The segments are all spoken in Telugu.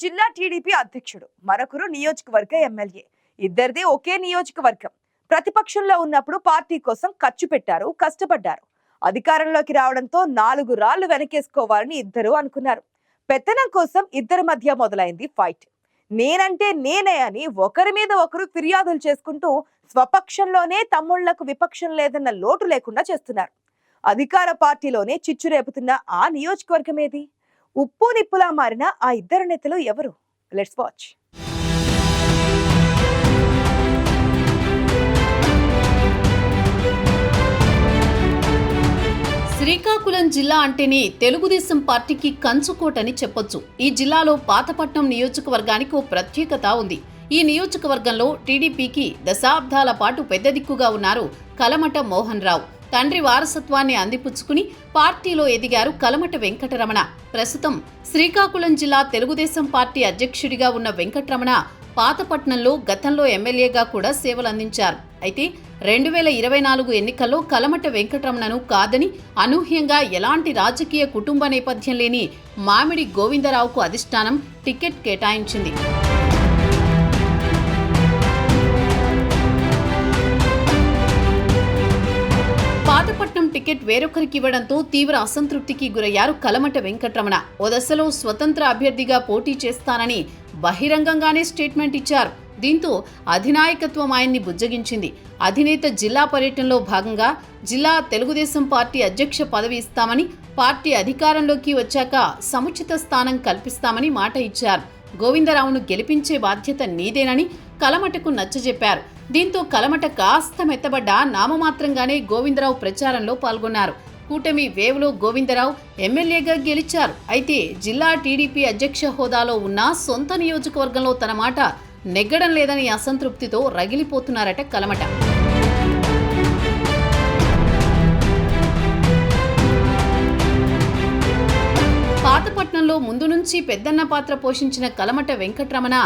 జిల్లా టీడీపీ అధ్యక్షుడు మరొకరు నియోజకవర్గ ఎమ్మెల్యే. ఇద్దరిది ఒకే నియోజకవర్గం. ప్రతిపక్షంలో ఉన్నప్పుడు పార్టీ కోసం ఖర్చు పెట్టారు కష్టపడ్డారు. అధికారంలోకి రావడంతో నాలుగు రాళ్ళు వెనకేసుకోవాలని ఇద్దరు అనుకున్నారు. పెత్తనం కోసం ఇద్దరి మధ్య మొదలైంది ఫైట్. నేనంటే నేనే అని ఒకరి మీద ఒకరు ఫిర్యాదులు చేసుకుంటూ స్వపక్షంలోనే తమ్ముళ్ళకు విపక్షం లేదన్న లోటు లేకుండా చేస్తున్నారు. అధికార పార్టీలోనే చిచ్చు రేపుతున్న ఆ నియోజకవర్గం ఏది? ఉప్పు నిప్పులా మారిన ఆ ఇద్దరు నేతలు ఎవరు? లెట్స్ వాచ్ శ్రీకాకుళం జిల్లా అంటేనే తెలుగుదేశం పార్టీకి కంచుకోటని చెప్పొచ్చు. ఈ జిల్లాలో పాతపట్నం నియోజకవర్గానికి ఓ ప్రత్యేకత ఉంది. ఈ నియోజకవర్గంలో టీడీపీకి దశాబ్దాల పాటు పెద్ద దిక్కుగా ఉన్నారు కలమట మోహన్ రావు. తండ్రి వారసత్వాన్ని అందిపుచ్చుకుని పార్టీలో ఎదిగారు కలమట వెంకటరమణ. ప్రస్తుతం శ్రీకాకుళం జిల్లా తెలుగుదేశం పార్టీ అధ్యక్షుడిగా ఉన్న వెంకటరమణ పాతపట్నంలో గతంలో ఎమ్మెల్యేగా కూడా సేవలందించారు. అయితే రెండు వేల ఇరవై నాలుగు ఎన్నికల్లో కలమట వెంకటరమణను కాదని అనూహ్యంగా ఎలాంటి రాజకీయ కుటుంబ నేపథ్యం లేని మామిడి గోవిందరావుకు అధిష్టానం టికెట్ కేటాయించింది. పాతపట్నం టికెట్ వేరొకరికి ఇవ్వడంతో తీవ్ర అసంతృప్తికి గురయ్యారు కలమట వెంకటరమణ. ఓ దశలో స్వతంత్ర అభ్యర్థిగా పోటీ చేస్తానని బహిరంగంగానే స్టేట్మెంట్ ఇచ్చారు. దీంతో అధినాయకత్వం ఆయన్ని బుజ్జగించింది. అధినేత జిల్లా పర్యటనలో భాగంగా జిల్లా తెలుగుదేశం పార్టీ అధ్యక్ష పదవి ఇస్తామని పార్టీ అధికారంలోకి వచ్చాక సముచిత స్థానం కల్పిస్తామని మాట ఇచ్చారు. గోవిందరావును గెలిపించే బాధ్యత నీదేనని కలమటకు నచ్చజెప్పారు. దీంతో కలమట కాస్త మెత్తబడ్డ నామమాత్రంగానే గోవిందరావు ప్రచారంలో పాల్గొన్నారు. కూటమి వేవ్లో గోవిందరావు ఎమ్మెల్యేగా గెలిచారు. అయితే జిల్లా టీడీపీ అధ్యక్ష హోదాలో ఉన్న సొంత నియోజకవర్గంలో తన మాట నెగ్గడం లేదని అసంతృప్తితో రగిలిపోతున్నారట కలమట. నుంచి పెద్దన్న పాత్ర పోషించిన కలమట వెంకట్రమణ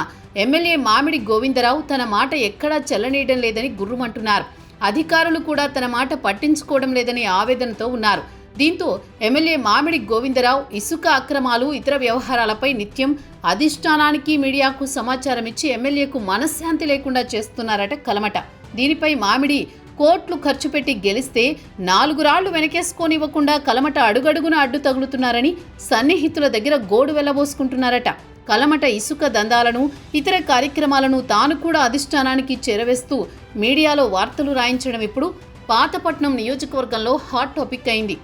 ఎమ్మెల్యే మామిడి గోవిందరావు తన మాట ఎక్కడా చెల్లనీయడం లేదని గుర్రుమంటున్నారు. అధికారులు కూడా తన మాట పట్టించుకోవడం లేదని ఆవేదనతో ఉన్నారు. దీంతో ఎమ్మెల్యే మామిడి గోవిందరావు ఇసుక అక్రమాలు ఇతర వ్యవహారాలపై నిత్యం అధిష్టానానికి మీడియాకు సమాచారం ఇచ్చి ఎమ్మెల్యేకు మనశ్శాంతి లేకుండా చేస్తున్నారట కలమట. దీనిపై మామిడి కోట్లు ఖర్చు పెట్టి గెలిస్తే నాలుగు రాళ్ళు వెనకేసుకోనివ్వకుండా కలమట అడుగడుగున అడ్డు తగులుతున్నారని సన్నిహితుల దగ్గర గోడు వెళ్ళబోసుకుంటున్నారట. కలమట ఇసుక దందాలను ఇతర కార్యక్రమాలను తాను కూడా అధిష్టానానికి చేరవేస్తూ మీడియాలో వార్తలు రాయించడం ఇప్పుడు పాతపట్నం నియోజకవర్గంలో హాట్ టాపిక్ అయింది.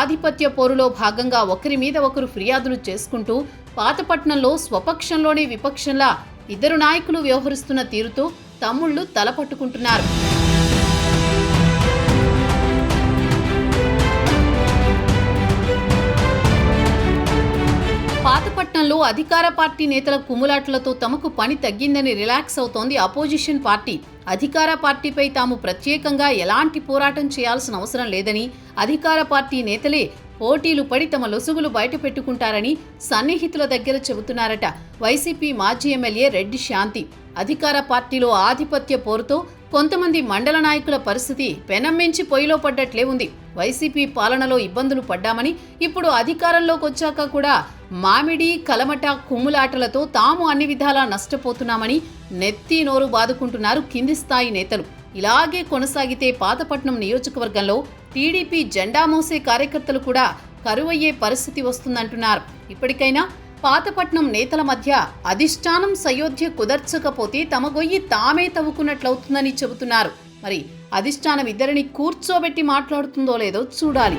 ఆధిపత్య పోరులో భాగంగా ఒకరి మీద ఒకరు ఫిర్యాదులు చేసుకుంటూ పాతపట్నంలో స్వపక్షంలోని విపక్షంలా ఇద్దరు నాయకులు వ్యవహరిస్తున్న తీరుతో తమ్ముళ్ళు తలపట్టుకుంటున్నారు. ఎన్నికల్లో అధికార పార్టీ నేతల కుమ్ములాట్లతో తమకు పని తగ్గిందని రిలాక్స్ అవుతోంది అపోజిషన్ పార్టీ. అధికార పార్టీపై తాము ప్రత్యేకంగా ఎలాంటి పోరాటం చేయాల్సిన అవసరం లేదని అధికార పార్టీ నేతలే పోటీలు పడి తమ లొసుగులు బయటపెట్టుకుంటారని సన్నిహితుల దగ్గర చెబుతున్నారట వైసీపీ మాజీ ఎమ్మెల్యే రెడ్డి శాంతి. అధికార పార్టీలో ఆధిపత్య పోరుతో కొంతమంది మండల నాయకుల పరిస్థితి పెనమ్మించి పొయ్యిలో పడ్డట్లే ఉంది. వైసీపీ పాలనలో ఇబ్బందులు పడ్డామని ఇప్పుడు అధికారంలోకి వచ్చాక కూడా మామిడి కలమట కుమ్ములాటలతో తాము అన్ని విధాలా నష్టపోతున్నామని నెత్తి నోరు బాదుకుంటున్నారు కింది స్థాయి నేతలు. ఇలాగే కొనసాగితే పాతపట్నం నియోజకవర్గంలో టీడీపీ జెండా మోసే కార్యకర్తలు కూడా కరువయ్యే పరిస్థితి వస్తుందంటున్నారు. ఇప్పటికైనా పాతపట్నం నేతల మధ్య అధిష్టానం సయోధ్య కుదర్చకపోతే తమ గొయ్యి తామే తవ్వుకున్నట్లవుతుందని చెబుతున్నారు. మరి అధిష్టానం ఇద్దరిని కూర్చోబెట్టి మాట్లాడుతుందో లేదో చూడాలి.